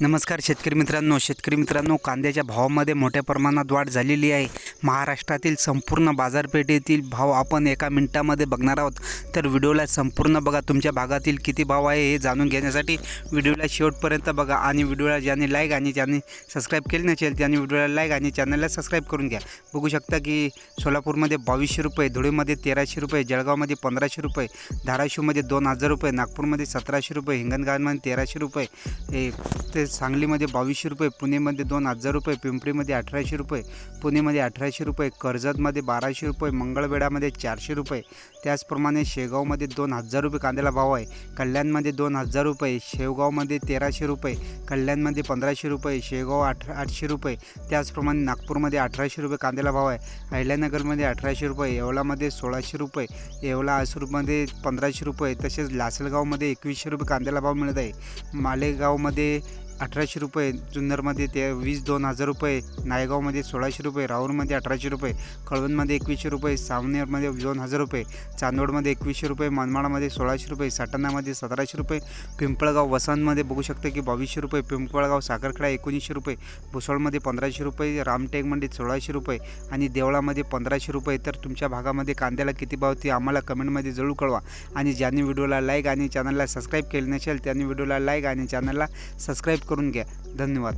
नमस्कार शेतकरी मित्रांनो. शेतकरी मित्रांनो कांद्याच्या भावामध्ये मोठ्या प्रमाणात वाढ झालेली आहे. महाराष्ट्रातील संपूर्ण बाजारपेठेतील भाव आपण एका मिनिटामध्ये बघणार आहोत. तर व्हिडिओला संपूर्ण बघा. तुमच्या भागातील किती भाव आहे हे जाणून घेण्यासाठी व्हिडिओला शेवटपर्यंत बघा आणि व्हिडिओला ज्यांनी लाईक आणि ज्यांनी सबस्क्राईब केले नसेल त्यांनी व्हिडिओला लाईक आणि चॅनलला सबस्क्राईब करून घ्या. बघू शकता की सोलापूरमध्ये बावीसशे रुपये धुळेमध्ये तेराशे रुपये जळगावमध्ये पंधराशे रुपये धाराशिवमध्ये दोन हजार रुपये नागपूरमध्ये सतराशे रुपये हिंगणघाटमध्ये तेराशे रुपये हे ते सांगलीमध्ये बावीसशे रुपये पुणेमध्ये दोन हजार रुपये पिंपरीमध्ये अठराशे रुपये पुणेमध्ये अठरा अठराशे रुपये कर्जतमध्ये बाराशे रुपये मंगळवेढामध्ये चारशे रुपये. त्याचप्रमाणे शेगावमध्ये दोन हजार रुपये कांद्याला भाव आहे. कल्याणमध्ये दोन हजार रुपये शेवगावमध्ये तेराशे रुपये कल्याणमध्ये पंधराशे रुपये शेगाव आठ आठशे रुपये. त्याचप्रमाणे नागपूरमध्ये अठराशे रुपये कांद्याला भाव आहे. अहिल्यानगरमध्ये अठराशे रुपये येवलामध्ये सोळाशे रुपये येवला आसूरमध्ये पंधराशे रुपये तसेच लासलगावमध्ये एकवीसशे रुपये कांद्याला भाव मिळत आहे. मालेगावमध्ये अठराशे रुपये जुन्नरमध्ये ते वीस दोन हजार रुपये नायगावमध्ये सोळाशे रुपये राऊरमध्ये अठराशे रुपये कळवणमध्ये एकवीसशे रुपये सावनेरमध्ये दोन हजार रुपये चांदोडमध्ये एकवीसशे रुपये मनमाडमध्ये सोळाशे रुपये साटणामध्ये सतराशे रुपये पिंपळगाव वसंतमध्ये बघू शकता की बावीसशे रुपये पिंपळगाव साखरखेडा एकोणीसशे रुपये भुसवळमध्ये पंधराशे रुपये रामटेकमध्ये सोळाशे रुपये आणि देवळामध्ये पंधराशे रुपये. तर तुमच्या भागामध्ये कांद्याला किती भाव ते आम्हाला कमेंटमध्ये जरूर कळवा. आणि ज्यांनी व्हिडिओला लाईक आणि चॅनलला सबस्क्राईब केले नसेल त्यांनी व्हिडिओला लाईक आणि चॅनलला सबस्क्राईब करून घ्या. धन्यवाद.